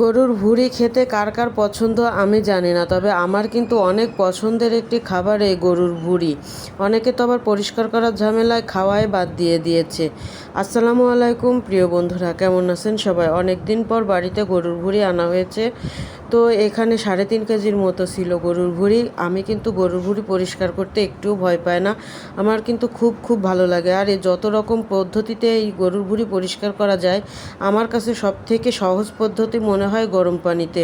গরুর ভুঁড়ি খেতে কার কার পছন্দ আমি জানি না, তবে আমার কিন্তু অনেক পছন্দের একটি খাবার এই গরুর ভুঁড়ি। অনেকে তো আবার পরিষ্কার করার ঝামেলায় খাওয়াই বাদ দিয়ে দিয়েছে। আসসালামু আলাইকুম, প্রিয় বন্ধুরা, কেমন আছেন সবাই? অনেক দিন পর বাড়িতে গরুর ভুঁড়ি আনা হয়েছে। তো এখানে সাড়ে তিন কেজির মতো ছিল গরুর ভুঁড়ি। আমি কিন্তু গরুর ভুঁড়ি পরিষ্কার করতে একটুও ভয় পাই না। আমার কিন্তু খুব খুব ভালো লাগে। আর এই যত রকম পদ্ধতিতে এই গরুর ভুঁড়ি পরিষ্কার করা যায়, আমার কাছে সব থেকে সহজ পদ্ধতি মনে হয় গরম পানিতে।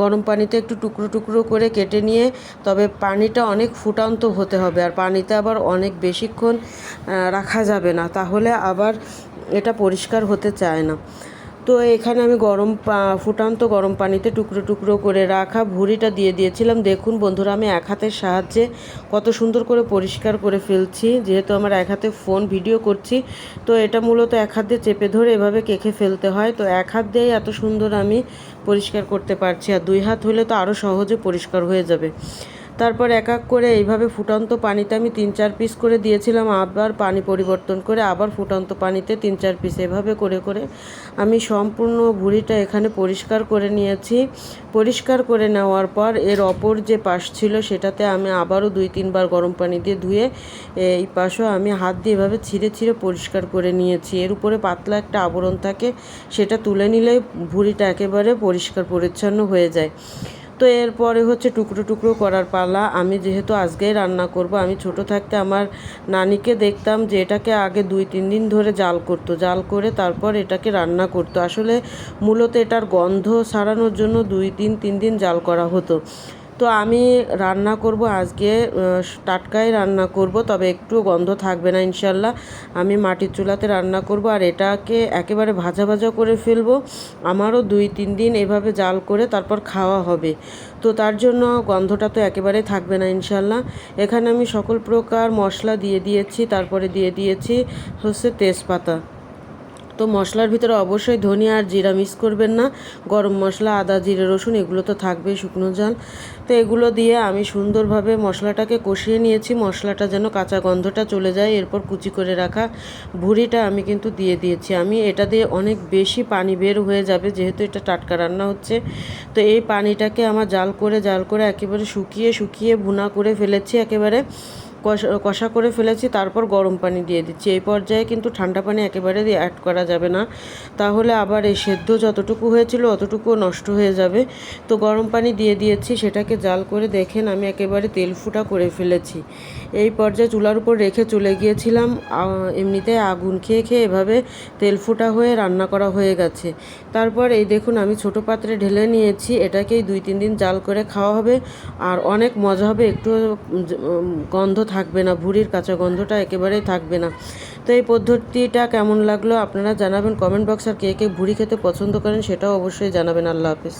গরম পানিতে একটু টুকরো টুকরো করে কেটে নিয়ে তবে পানিটা অনেক ফুটান্ত হতে হবে আর পানিতে আবার অনেক বেশিক্ষণ রাখা যাবে না। তাহলে আবার এটা পরিষ্কার হতে চায় না। তো এখানে আমি গরম ফুটান্ত গরম পানিতে টুকরো টুকরো করে রাখা ভুঁড়িটা দিয়ে দিয়েছিলাম। দেখুন বন্ধুরা, আমি এক হাতের সাহায্যে কত সুন্দর করে পরিষ্কার করে ফেলছি। যেহেতু আমার এক হাতে ফোন ভিডিও করছি, তো এটা মূলত এক হাত দিয়ে চেপে ধরে এভাবে কেখে ফেলতে হয়। তো এক হাত দিয়েই এত সুন্দর আমি পরিষ্কার করতে পারছি, আর দুই হাত হলে তো আরও সহজে পরিষ্কার হয়ে যাবে। তারপর এক এক করে এইভাবে ফুটন্ত পানিতে আমি তিন চার পিস করে দিয়েছিলাম, আবার পানি পরিবর্তন করে আবার ফুটন্ত পানিতে তিন চার পিস এভাবে করে করে আমি সম্পূর্ণ ভুঁড়িটা এখানে পরিষ্কার করে নিয়েছি। পরিষ্কার করে নেওয়ার পর এর অপর যে পাশ ছিল সেটাতে আমি আবারও দুই তিনবার গরম পানি দিয়ে ধুয়ে এই পাশও আমি হাত দিয়ে এভাবে ছিঁড়ে ছিঁড়ে পরিষ্কার করে নিয়েছি। এর উপরে পাতলা একটা আবরণ থাকে, সেটা তুলে নিলেই ভুঁড়িটা একেবারে পরিষ্কার পরিচ্ছন্ন হয়ে যায়। তো এরপরে হচ্ছে টুকরো টুকরো করার পালা। আমি যেহেতু আজকেই রান্না করব, আমি ছোট থাকতে আমার নানিকে দেখতাম যে এটাকে আগে দুই, তিন দিন ধরে জাল করতো। জাল করে তারপর এটাকে রান্না করতো। আসলে মূলত এটার গন্ধ সারানোর জন্য দুই দিন তিন দিন জাল করা হতো। তো আমি রান্না করব, আজকে টাটকাই রান্না করব, তবে একটু গন্ধ থাকবে না ইনশাল্লাহ। আমি মাটির চুলাতে রান্না করব আর এটাকে একেবারে ভাজা ভাজা করে ফেলব। আমারও দুই তিন দিন এভাবে জাল করে তারপর খাওয়া হবে। তো তার জন্য গন্ধটা তো একেবারে থাকবে না ইনশাল্লাহ। এখানে আমি সকল প্রকার মশলা দিয়ে দিয়েছি, তারপরে দিয়ে দিয়েছি হচ্ছে তেজপাতা। তো মশলার ভিতরে অবশ্যই ধনিয়া আর জিরা মিক্স করবেন না। গরম মশলা, আদা, জিরে, রসুন, এগুলো তো থাকবেই শুকনো জাল। তো এগুলো দিয়ে আমি সুন্দরভাবে মশলাটাকে কষিয়ে নিয়েছি। মশলাটা যেন কাঁচা গন্ধটা চলে যায়। এরপর কুচি করে রাখা ভুড়িটা আমি কিন্তু দিয়ে দিয়েছি। আমি এটা দিয়ে অনেক বেশি পানি বের হয়ে যাবে, যেহেতু এটা টাটকা রান্না হচ্ছে। তো এই পানিটাকে আমার জাল করে জাল করে একেবারে শুকিয়ে শুকিয়ে ভুনা করে ফেলেছি একেবারে। কষা কষা করে ফেলেছি, তারপর গরম পানি দিয়ে দিচ্ছি। এই পর্যায়ে কিন্তু ঠান্ডা পানি একেবারে অ্যাড করা যাবে না। তাহলে আবার এই সেদ্ধ যতটুকু হয়েছিল অতটুকুও নষ্ট হয়ে যাবে। তো গরম পানি দিয়ে দিয়েছি, সেটাকে জাল করে দেখেন আমি একেবারে তেল ফুটা করে ফেলেছি। এই পর্যায়ে চুলার উপর রেখে চলে গিয়েছিলাম এমনিতে আগুন খেয়ে খেয়ে এভাবে তেল ফুটা হয়ে রান্না করা হয়ে গেছে। তারপর এই দেখুন আমি ছোট পাত্রে ঢেলে নিয়েছি, এটাকেই দুই তিন দিন জাল করে খাওয়া হবে। আর অনেক মজা হবে, একটু গন্ধ থাকবে না, ভুড়ির কাঁচা গন্ধটা একেবারেই থাকবে না। তো এই পদ্ধতিটা কেমন লাগল আপনারা জানাবেন কমেন্ট বক্স, আর কে কে ভুড়ি খেতে পছন্দ করেন সেটাও অবশ্যই জানাবেন। আল্লাহ হাফিজ।